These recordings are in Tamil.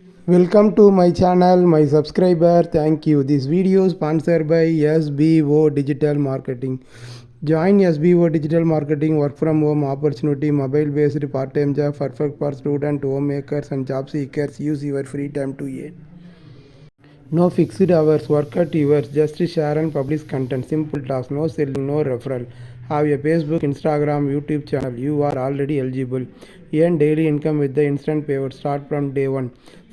Welcome to my channel, my subscriber. Thank you. This video is sponsored by SBO Digital Marketing. Join SBO Digital Marketing work from home opportunity, mobile based part time job, perfect for student, homemakers, and job seekers. Use your free time to earn. No fixed hours, work at yours, just share and publish content. Simple tasks, no selling, no referral. Have a Facebook, Instagram, YouTube channel. You are already eligible. Earn daily income with the instant payout. Start from day one.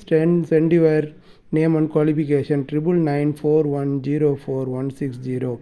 Send, send your name and qualification triple nine four one zero four one six zero.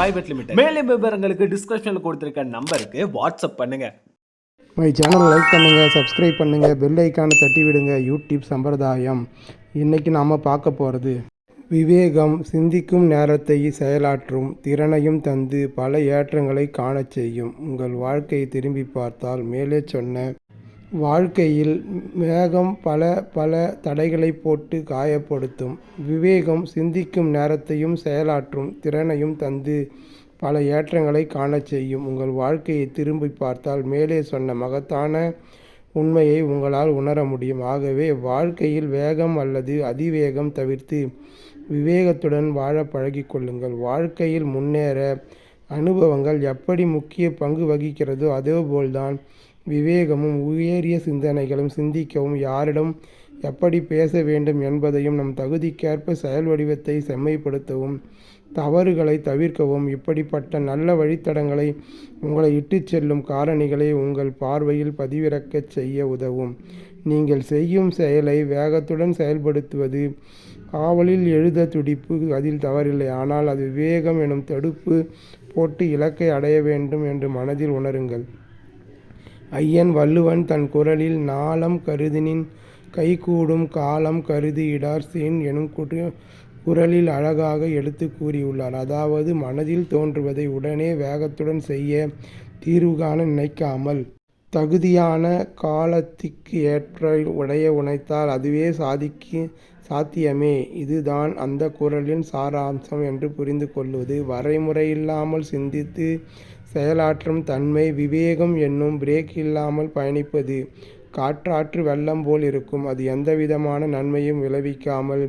private limited மேலும் விவரங்களுக்கு டிஸ்கிரிப்ஷன்ல கொடுத்திருக்க நம்பருக்கு வாட்ஸ்அப் பண்ணுங்க. மை சேனல் லைக் பண்ணுங்கள் சப்ஸ்கிரைப் பண்ணுங்கள் பெல் ஐக்கானை தட்டி விடுங்க யூடியூப் சம்பிரதாயம். இன்றைக்கி நாம் பார்க்க போகிறது விவேகம் சிந்திக்கும் நேரத்தை செயலாற்றும் திறனையும் தந்து பல ஏற்றங்களை காணச் செய்யும். உங்கள் வாழ்க்கையை திரும்பி பார்த்தால் மேலே சொன்ன வாழ்க்கையில் வேகம் பல பல தடைகளை போட்டு காயப்படுத்தும். விவேகம் சிந்திக்கும் நேரத்தையும் செயலாற்றும் திறனையும் தந்து பல ஏற்றங்களை காணச் செய்யும். உங்கள் வாழ்க்கையை திரும்பி பார்த்தால் மேலே சொன்ன மகத்தான உண்மையை உங்களால் உணர முடியும். ஆகவே வாழ்க்கையில் வேகம் அல்லது அதிவேகம் தவிர்த்து விவேகத்துடன் வாழ பழகிக்கொள்ளுங்கள் வாழ்க்கையில் முன்னேற அனுபவங்கள் எப்படி முக்கிய பங்கு வகிக்கிறதோ அதேபோல்தான் விவேகமும் உயரிய சிந்தனைகளும் சிந்திக்கவும் யாரிடம் எப்படி பேச வேண்டும் என்பதையும் நம் தகுதிக்கேற்ப செயல் வடிவத்தை செம்மைப்படுத்தவும் தவறுகளை தவிர்க்கவும் இப்படிப்பட்ட நல்ல வழித்தடங்களை உங்களை இட்டுச் செல்லும் காரணிகளை உங்கள் பார்வையில் பதிவிறக்கச் செய்ய உதவும். நீங்கள் செய்யும் செயலை வேகத்துடன் செயல்படுத்துவது ஆவலில் எழுத துடிப்பு அதில் தவறில்லை ஆனால் அது விவேகம் எனும் தடுப்பு போட்டு இலக்கை அடைய வேண்டும் என்று மனதில் உணருங்கள். ஐயன் வள்ளுவன் தன் குரலில் நாளம் கருதினின் கைகூடும் காலம் கருதி இடார் சீன் எனும் குற்ற குரலில் அழகாக எடுத்து கூறியுள்ளார். அதாவது மனதில் தோன்றுவதை உடனே வேகத்துடன் செய்ய தீர்வு காண நினைக்காமல் தகுதியான காலத்திற்கு ஏற்ற உடைய உழைத்தால் அதுவே சாதிக்கு சாத்தியமே. இதுதான் அந்த குரலின் சாராம்சம் என்று புரிந்து கொள்வது வரைமுறையில்லாமல் சிந்தித்து செயலாற்றும் தன்மை விவேகம் என்னும் பிரேக் இல்லாமல் பயணிப்பது. காற்றாற்று வெள்ளம் போல் இருக்கும். அது எந்தவிதமான நன்மையும் விளைவிக்காமல்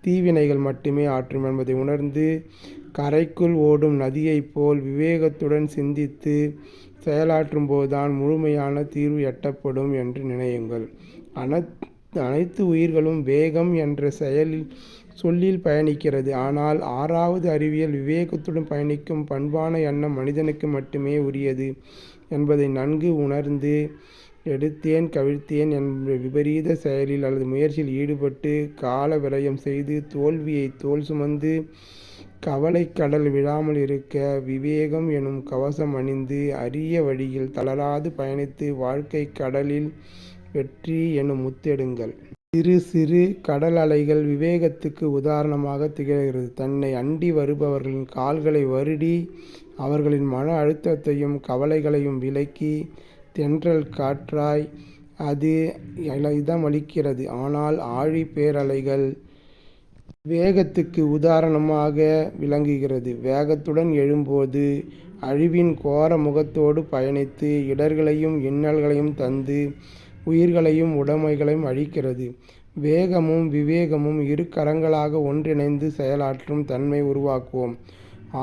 தீவினைகள் மட்டுமே ஆற்றும் என்பதை உணர்ந்து கரைக்குள் ஓடும் நதியைப் போல் விவேகத்துடன் சிந்தித்து செயலாற்றும் போதுதான் முழுமையான தீர்வு எட்டப்படும் என்று நினையுங்கள். அன அனைத்து உயிர்களும் வேகம் என்ற செயலில் சொல்லில் பயணிக்கிறது. ஆனால் ஆறாவது அறிவியல் விவேகத்துடன் பயணிக்கும் பண்பான எண்ணம் மனிதனுக்கு மட்டுமே உரியது என்பதை நன்கு உணர்ந்து எடுத்தேன் கவிழ்த்தேன் என்ற விபரீத செயலில் அல்லது முயற்சியில் ஈடுபட்டு கால விரயம் செய்து தோல்வியை தோல் சுமந்து கவலை கடல் விழாமல் இருக்க விவேகம் எனும் கவசம் அணிந்து அரிய வழியில் தளராது பயணித்து வாழ்க்கை கடலில் வெற்றி எனும் முத்தெடுங்கள். சிறு சிறு கடல் அலைகள் விவேகத்துக்கு உதாரணமாக திகழ்கிறது. தன்னை அண்டி வருபவர்களின் கால்களை வருடி அவர்களின் மன அழுத்தத்தையும் கவலைகளையும் விலக்கி தென்றல் காற்றாய் அது இதமளிக்கிறது. ஆனால் ஆழி பேரலைகள் வேகத்துக்கு உதாரணமாக விளங்குகிறது. வேகத்துடன் எழும்போது அழிவின் கோர முகத்தோடு பயணித்து இடர்களையும் இன்னல்களையும் தந்து உயிர்களையும் உடைமைகளையும் அழிக்கிறது. வேகமும் விவேகமும் இரு கரங்களாக ஒன்றிணைந்து செயலாற்றும் தன்மை உருவாக்குவோம்.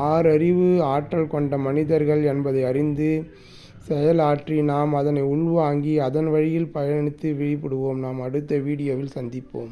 ஆறறிவு ஆற்றல் கொண்ட மனிதர்கள் என்பதை அறிந்து செயலாற்றி நாம் அதனை உள்வாங்கி அதன் வழியில் பயணித்து விழிப்படுவோம் நாம் அடுத்த வீடியோவில் சந்திப்போம்.